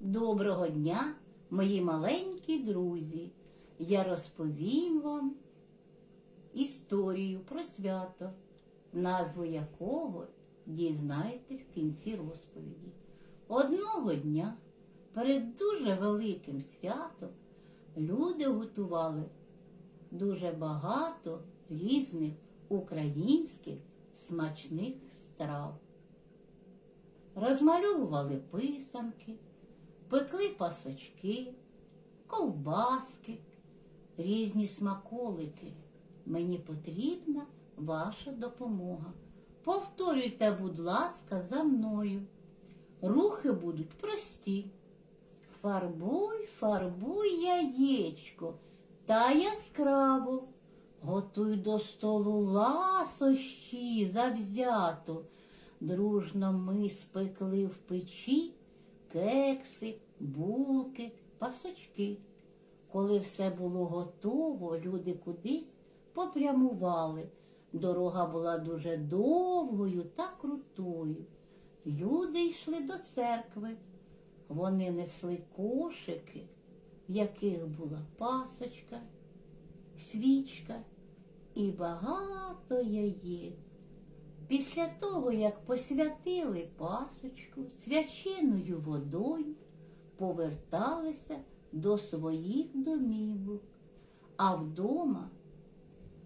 Доброго дня, мої маленькі друзі. Я розповім вам історію про свято, назву якого дізнаєтесь в кінці розповіді. Одного дня перед дуже великим святом люди готували дуже багато різних українських смачних страв. Розмальовували писанки, пекли пасочки, ковбаски, різні смаколики. Мені потрібна ваша допомога. Повторюйте, будь ласка, за мною. Рухи будуть прості. Фарбуй, фарбуй яєчко та яскраво. Готуй до столу ласощі завзято. Дружно ми спекли в печі кекси, булки, пасочки. Коли все було готово, люди кудись попрямували. Дорога була дуже довгою та крутою. Люди йшли до церкви. Вони несли кошики, в яких була пасочка, свічка і багато яєць. Після того, як посвятили пасочку свяченою водою, поверталися до своїх домівок, а вдома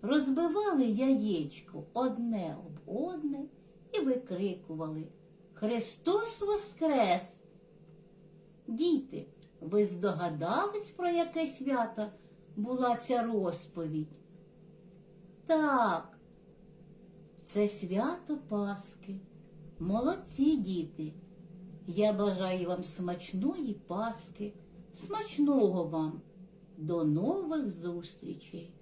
розбивали яєчко одне об одне і викрикували Христос Воскрес! Діти, ви здогадались, про яке свято була ця розповідь? Так, це свято Пасхи. Молодці діти. Я бажаю вам смачної Пасхи, смачного вам. До нових зустрічей!